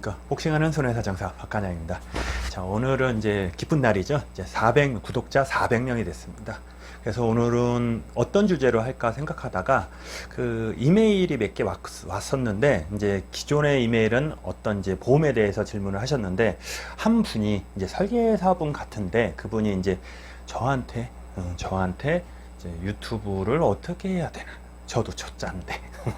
안녕하십니까. 복싱하는 손해사 장사 박관양입니다. 자, 오늘은 이제 기쁜 날이죠. 이제 400, 구독자 400명이 됐습니다. 그래서 오늘은 어떤 주제로 할까 생각하다가 그 이메일이 몇 개 왔었는데 이제 기존의 이메일은 어떤 이제 보험에 대해서 질문을 하셨는데 한 분이 이제 설계사분 같은데 그분이 이제 저한테 음, 저한테 이제 유튜브를 어떻게 해야 되나 저도 초짜인데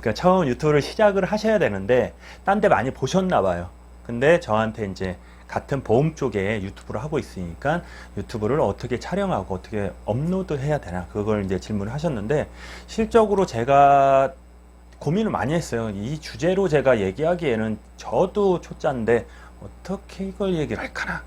그러니까 처음 유튜브를 시작을 하셔야 되는데 딴 데 많이 보셨나 봐요. 근데 저한테 이제 같은 보험 쪽에 유튜브를 하고 있으니까 유튜브를 어떻게 촬영하고 어떻게 업로드 해야 되나 그걸 이제 질문을 하셨는데 실적으로 제가 고민을 많이 했어요. 이 주제로 제가 얘기하기에는 저도 초짜인데 어떻게 이걸 얘기를 할까나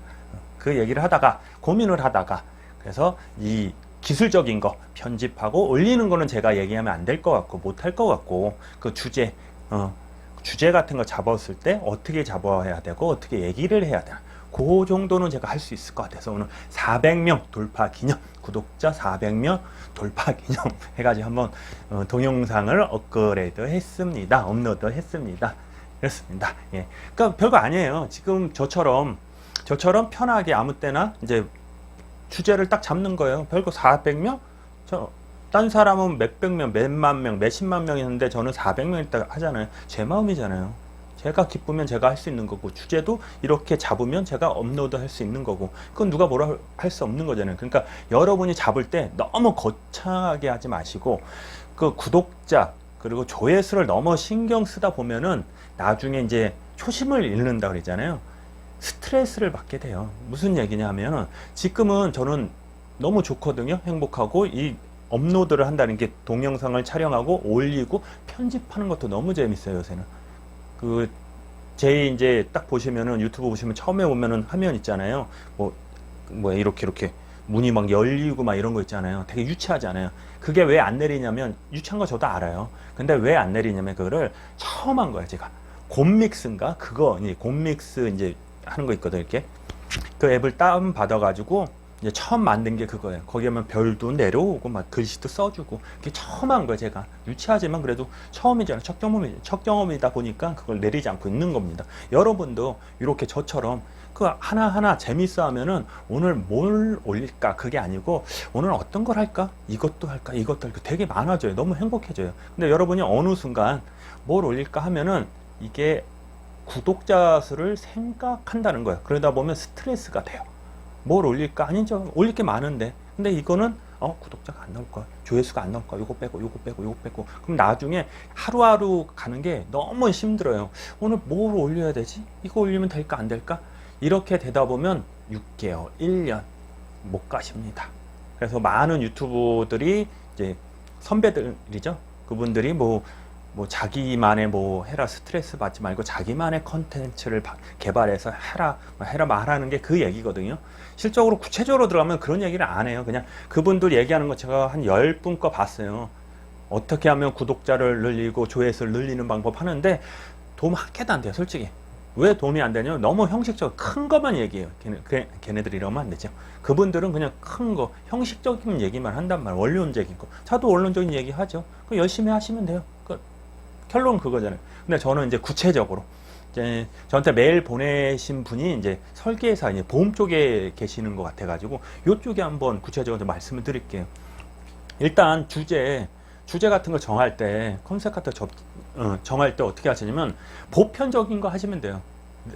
그 얘기를 하다가 고민을 하다가 그래서 이 기술적인 거 편집하고 올리는 거는 제가 얘기하면 안 될 것 같고 못 할 것 같고 그 주제 어, 주제 같은 거 잡았을 때 어떻게 잡아야 되고 어떻게 얘기를 해야 되나 그 정도는 제가 할 수 있을 것 같아서 오늘 400명 돌파 기념 구독자 400명 돌파 기념 해가지고 한번 어, 동영상을 업그레이드 했습니다. 업로드 했습니다. 그렇습니다. 예. 그러니까 별거 아니에요. 지금 저처럼 저처럼 편하게 아무 때나 이제 주제를 딱 잡는 거예요. 별거 400명? 저, 딴 사람은 몇백 명, 몇만 명, 몇십만 명 있는데 저는 400명 있다 하잖아요. 제 마음이잖아요. 제가 기쁘면 제가 할 수 있는 거고, 주제도 이렇게 잡으면 제가 업로드 할 수 있는 거고, 그건 누가 뭐라 할 수 없는 거잖아요. 그러니까 여러분이 잡을 때 너무 거창하게 하지 마시고, 그 구독자, 그리고 조회수를 너무 신경 쓰다 보면은 나중에 이제 초심을 잃는다 그러잖아요. 스트레스를 받게 돼요. 무슨 얘기냐 하면 지금은 저는 너무 좋거든요. 행복하고 이 업로드를 한다는 게 동영상을 촬영하고 올리고 편집하는 것도 너무 재밌어요, 요새는. 그, 제 이제 딱 보시면은 유튜브 보시면 처음에 보면은 화면 있잖아요. 뭐, 뭐 이렇게 이렇게 문이 막 열리고 막 이런 거 있잖아요. 되게 유치하지 않아요. 그게 왜 안 내리냐면 유치한 거 저도 알아요. 근데 왜 안 내리냐면 그거를 처음 한 거예요, 제가. 곰믹스인가? 그거, 이제 곰믹스 이제 하는 거 있거든 이렇게 그 앱을 다운 받아가지고 이제 처음 만든 게 그거예요. 거기 하면 별도 내려오고 막 글씨도 써주고 그게 처음 한 거예요. 제가 유치하지만 그래도 처음이잖아요. 첫 경험이 첫 경험이다 보니까 그걸 내리지 않고 있는 겁니다. 여러분도 이렇게 저처럼 그 하나 하나 재밌어 하면은 오늘 뭘 올릴까 그게 아니고 오늘 어떤 걸 할까 이것도 할까 이것도 할까 되게 많아져요. 너무 행복해져요. 근데 여러분이 어느 순간 뭘 올릴까 하면은 이게 구독자 수를 생각한다는 거예요. 그러다 보면 스트레스가 돼요. 뭘 올릴까? 아니죠. 올릴 게 많은데. 근데 이거는 어 구독자가 안 나올 거야. 조회수가 안 나올 거야. 요거 빼고 요거 빼고 요거 빼고. 그럼 나중에 하루하루 가는 게 너무 힘들어요. 오늘 뭘 올려야 되지? 이거 올리면 될까 안 될까? 이렇게 되다 보면 6개월, 1년 못 가십니다. 그래서 많은 유튜브들이 이제 선배들이죠. 그분들이 뭐 뭐 자기만의 뭐 해라 스트레스 받지 말고 자기만의 컨텐츠를 바- 개발해서 해라 뭐 해라 말하는 게 그 얘기거든요. 실적으로 구체적으로 들어가면 그런 얘기를 안 해요. 그냥 그분들 얘기하는 거 제가 한 10분 거 봤어요. 어떻게 하면 구독자를 늘리고 조회수를 늘리는 방법 하는데 도움 한 개도 안 돼요, 솔직히. 왜 도움이 안 되냐면 너무 형식적 큰 것만 얘기해요. 걔네, 걔- 걔네들이 이러면 안 되죠. 그분들은 그냥 큰 거, 형식적인 얘기만 한단 말이에요. 원론적인 거. 저도 원론적인 얘기 하죠. 그 열심히 하시면 돼요. 그 결론은 그거잖아요. 근데 저는 이제 구체적으로 이제 저한테 메일 보내신 분이 이제 설계사 이제 보험 쪽에 계시는 것 같아가지고 이쪽에 한번 구체적으로 말씀을 드릴게요. 일단 주제 주제 같은 거 정할 때 컨셉 같은 거 접- 어, 정할 때 어떻게 하시냐면 보편적인 거 하시면 돼요.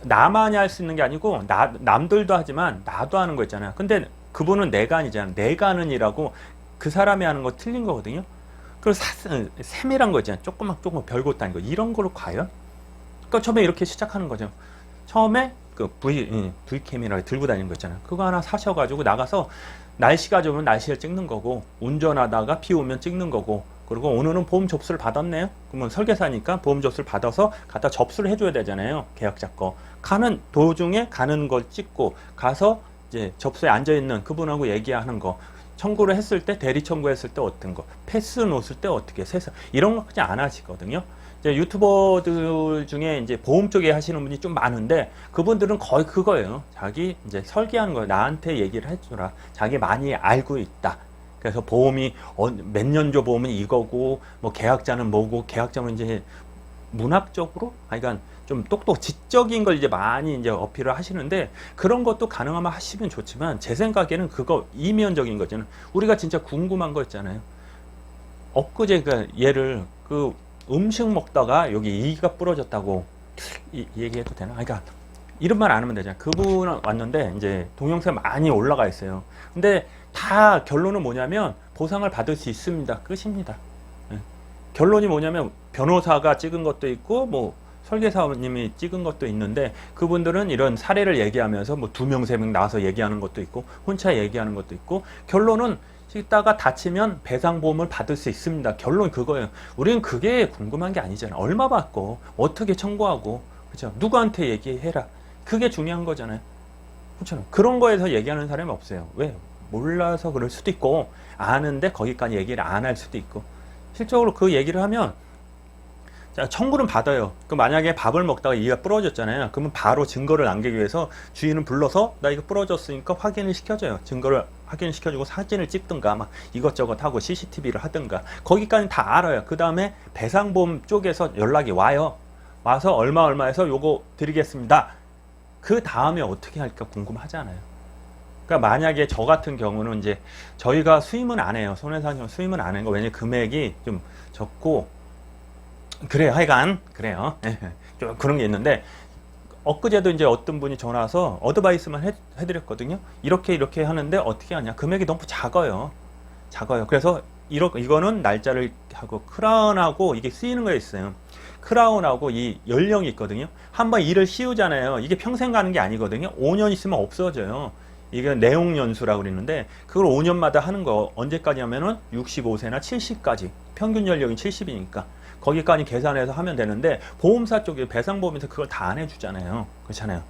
나만이 할 수 있는 게 아니고 나, 남들도 하지만 나도 하는 거 있잖아요. 근데 그분은 내가 아니잖아. 내가 일하고 그 사람이 하는 거 틀린 거거든요. 그리고 사, 세밀한 거 있잖아요. 조그만 조그만 별것도 아니고 이런 걸로 과연? 그러니까 처음에 이렇게 시작하는 거죠. 처음에 그 V 예, V캠이라 들고 다니는 거 있잖아요. 그거 하나 사셔가지고 나가서 날씨가 좋으면 날씨를 찍는 거고 운전하다가 비 오면 찍는 거고 그리고 오늘은 보험 접수를 받았네요. 그러면 설계사니까 보험 접수를 받아서 갖다 접수를 해줘야 되잖아요. 계약자 거 가는 도중에 가는 걸 찍고 가서 이제 접수에 앉아 있는 그분하고 얘기하는 거 청구를 했을 때 대리 청구했을 때 어떤 거 패스 놓았을 때 어떻게 세서 이런 거 그냥 안 하시거든요. 이제 유튜버들 중에 이제 보험 쪽에 하시는 분이 좀 많은데 그분들은 거의 그거예요. 자기 이제 설계하는 거예요. 나한테 얘기를 해주라. 자기 많이 알고 있다. 그래서 보험이 어, 몇 년조 보험은 이거고 뭐 계약자는 뭐고 계약자는 이제 문학적으로, 아, 그러니까 좀 똑똑 지적인 걸 이제 많이 이제 어필을 하시는데 그런 것도 가능하면 하시면 좋지만 제 생각에는 그거 이면적인 거잖아요. 우리가 진짜 궁금한 거 있잖아요. 엊그제 그 얘를 그 음식 먹다가 여기 이가 부러졌다고 이, 얘기해도 되나? 그러니까 이런 말 안 하면 되잖아요. 그분 왔는데 이제 동영상 많이 올라가 있어요. 근데 다 결론은 뭐냐면 보상을 받을 수 있습니다. 끝입니다. 예. 결론이 뭐냐면 변호사가 찍은 것도 있고 뭐 설계사님이 찍은 것도 있는데 그분들은 이런 사례를 얘기하면서 뭐 두 명 세 명 나와서 얘기하는 것도 있고 혼자 얘기하는 것도 있고 결론은 찍다가 다치면 배상보험을 받을 수 있습니다. 결론 그거예요. 우리는 그게 궁금한 게 아니잖아요. 얼마 받고 어떻게 청구하고 그렇죠? 누구한테 얘기해라. 그게 중요한 거잖아요. 그렇죠? 그런 거에서 얘기하는 사람이 없어요. 왜? 몰라서 그럴 수도 있고 아는데 거기까지 얘기를 안 할 수도 있고 실적으로 그 얘기를 하면 자, 청구는 받아요. 그 만약에 밥을 먹다가 이가 부러졌잖아요. 그러면 바로 증거를 남기기 위해서 주인을 불러서 나 이거 부러졌으니까 확인을 시켜줘요. 증거를 확인을 시켜주고 사진을 찍든가 막 이것저것 하고 CCTV를 하든가 거기까지 다 알아요. 그 다음에 배상보험 쪽에서 연락이 와요. 와서 얼마 얼마해서 요거 드리겠습니다. 그 다음에 어떻게 할까 궁금하잖아요. 그러니까 만약에 저 같은 경우는 이제 저희가 수임은 안 해요. 손해상품 수임은 안거 왜냐면 금액이 좀 적고 그래요. 하여간 그래요. 예, 좀 그런 게 있는데 엊그제도 이제 어떤 분이 전화 와서 어드바이스만 해, 해드렸거든요. 이렇게 이렇게 하는데 어떻게 하냐. 금액이 너무 작아요. 작아요. 그래서 이러, 이거는 날짜를 하고 크라운하고 이게 쓰이는 거에 있어요. 크라운하고 이 연령이 있거든요. 한번 일을 씌우잖아요. 이게 평생 가는 게 아니거든요. 5년 있으면 없어져요. 이게 내용 연수라고 그러는데 그걸 5년마다 하는 거 언제까지 하면은 65세나 70까지 평균 연령이 70이니까 거기까지 계산해서 하면 되는데 보험사 쪽에 배상보험에서 그걸 다 안 해주잖아요. 그렇잖아요.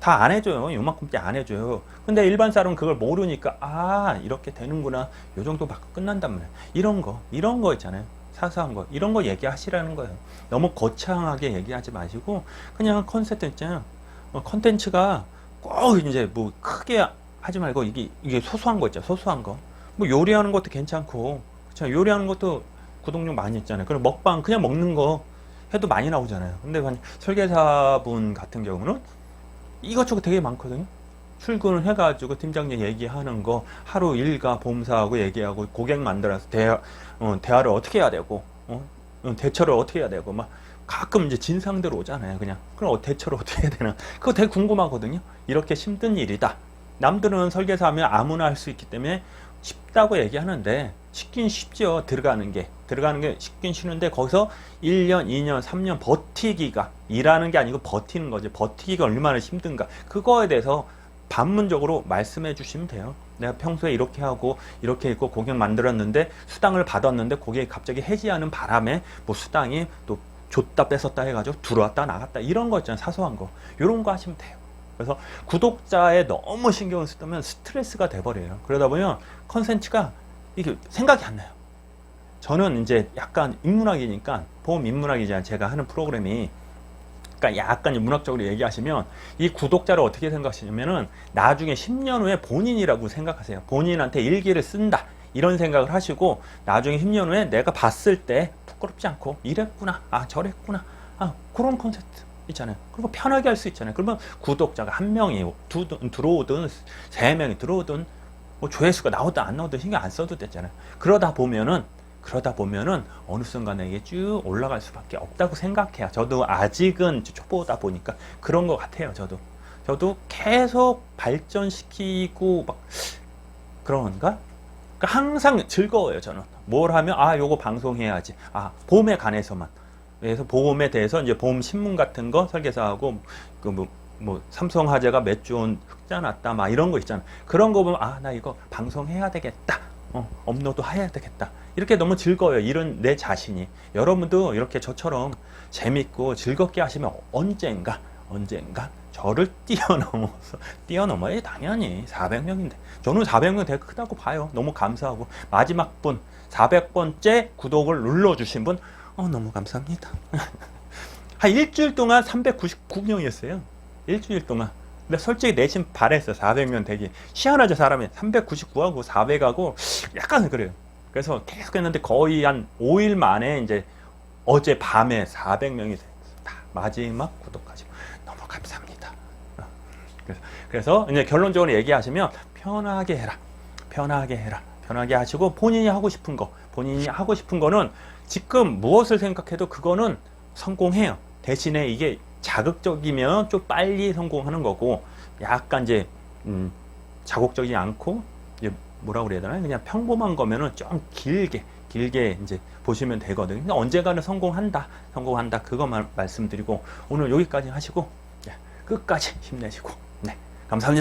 다 안 해줘요. 요만큼밖에 안 해줘요. 근데 일반 사람은 그걸 모르니까 아 이렇게 되는구나. 요 정도 받고 끝난단 말이에요. 이런 거 이런 거 있잖아요. 사소한 거 이런 거 얘기하시라는 거예요. 너무 거창하게 얘기하지 마시고 그냥 컨셉트 있잖아요. 어, 컨텐츠가 꼭 이제 뭐 크게 하지 말고 이게 이게 소소한 거 있죠. 소소한 거. 뭐 요리하는 것도 괜찮고 그렇죠. 요리하는 것도 구독료 많이 있잖아요. 그리고 먹방 그냥 먹는 거 해도 많이 나오잖아요. 근데 설계사분 같은 경우는 이것저것 되게 많거든요. 출근을 해가지고 팀장님 얘기하는 거 하루 일과 보험사하고 얘기하고 고객 만들어서 대화, 어, 대화를 어떻게 해야 되고 어? 어, 대처를 어떻게 해야 되고 막 가끔 이제 진상들 오잖아요. 그냥 그럼 어, 대처를 어떻게 해야 되나 그거 되게 궁금하거든요. 이렇게 힘든 일이다. 남들은 설계사 하면 아무나 할 수 있기 때문에 쉽다고 얘기하는데 쉽긴 쉽죠. 들어가는 게. 들어가는 게 쉽긴 쉬운데 거기서 1년, 2년, 3년 버티기가 일하는 게 아니고 버티는 거죠. 버티기가 얼마나 힘든가. 그거에 대해서 반문적으로 말씀해 주시면 돼요. 내가 평소에 이렇게 하고 이렇게 있고 고객 만들었는데 수당을 받았는데 고객이 갑자기 해지하는 바람에 뭐 수당이 또 줬다 뺏었다 해가지고 들어왔다 나갔다 이런 거 있잖아요. 사소한 거. 이런 거 하시면 돼요. 그래서 구독자에 너무 신경을 쓰면 스트레스가 돼버려요. 그러다 보면 컨텐츠가 이게 생각이 안 나요. 저는 이제 약간 인문학이니까 보험 인문학이잖아요. 제가 하는 프로그램이 그러니까 약간 문학적으로 얘기하시면 이 구독자를 어떻게 생각하시냐면은 나중에 10년 후에 본인이라고 생각하세요. 본인한테 일기를 쓴다. 이런 생각을 하시고 나중에 10년 후에 내가 봤을 때 부끄럽지 않고 이랬구나. 아, 저랬구나. 아, 그런 컨셉트 있잖아요. 그리고 편하게 할 수 있잖아요. 그러면 구독자가 한 명이 두, 들어오든 세 명이 들어오든 뭐 조회수가 나오든 안 나오든 신경 안 써도 됐잖아요. 그러다 보면은 그러다 보면은 어느 순간에 이게 쭉 올라갈 수밖에 없다고 생각해요. 저도 아직은 초보다 보니까 그런 것 같아요. 저도 저도 계속 발전시키고 막 그런가? 그러니까 항상 즐거워요. 저는 뭘 하면 아 요거 방송해야지. 아 보험에 관해서만. 그래서 보험에 대해서 이제 보험 신문 같은 거 설계사하고 그뭐 뭐 삼성화재가 몇주 흑자 났다 막 이런 거 있잖아. 그런 거 보면 아 나 이거 방송해야 되겠다. 어, 업로드 해야 되겠다. 이렇게 너무 즐거워요. 이런 내 자신이. 여러분도 이렇게 저처럼 재밌고 즐겁게 하시면 언젠가, 언젠가 저를 뛰어넘어서, 뛰어넘어야 당연히 400명인데. 저는 400명 되게 크다고 봐요. 너무 감사하고. 마지막 분, 400번째 구독을 눌러주신 분, 어, 너무 감사합니다. 한 일주일 동안 399명이었어요. 일주일 동안. 근데 솔직히 내심 바랬어 400명 되기 희한하죠 사람이 399하고 400하고 약간 그래요 그래서 계속 했는데 거의 한 5일 만에 이제 어제 밤에 400명이 됐다 마지막 구독까지 그래서, 이제 결론적으로 얘기하시면 편하게 해라. 편하게 해라. 편하게 하시고 본인이 하고 싶은 거, 본인이 하고 싶은 거는 지금 무엇을 생각해도 그거는 성공해요. 대신에 이게 자극적이면 좀 빨리 성공하는 거고 약간 이제 음, 자극적이지 않고 이제 뭐라고 그래야 되나 그냥 평범한 거면은 좀 길게 길게 이제 보시면 되거든요. 근데 언젠가는 성공한다, 성공한다 그것만 말씀드리고 오늘 여기까지 하시고 예, 끝까지 힘내시고 네 감사합니다.